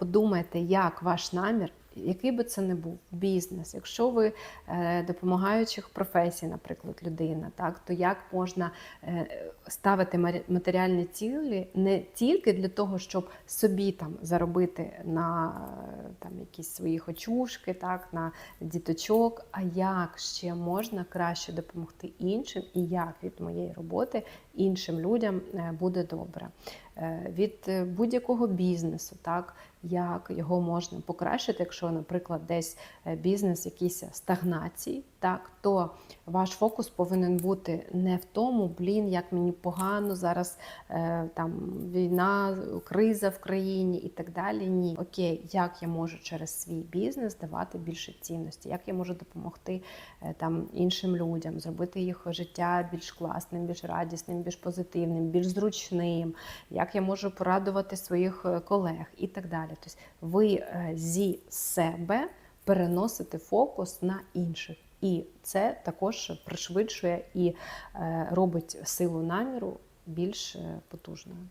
подумайте, як ваш намір, який би це не був бізнес, якщо ви е, допомагаючих професій, наприклад, людина, так то як можна е, ставити матеріальні цілі не тільки для того, щоб собі там заробити на е, там якісь свої хочушки, так на діточок, а як ще можна краще допомогти іншим, і як від моєї роботи іншим людям е, буде добре. Е, Від будь-якого бізнесу, так як його можна покращити, якщо, наприклад, десь е, бізнес якийсь стагнації, так то ваш фокус повинен бути не в тому, блін, як мені погано зараз е, там війна, криза в країні і так далі. Ні, окей, як я можу через свій бізнес давати більше цінності, як я можу допомогти е, там іншим людям, зробити їх життя більш класним, більш радісним, більш позитивним, більш зручним, як я можу порадувати своїх колег і так далі. Тобто ви зі себе переносити фокус на інших. І це також пришвидшує і е, робить силу наміру більш е, потужною.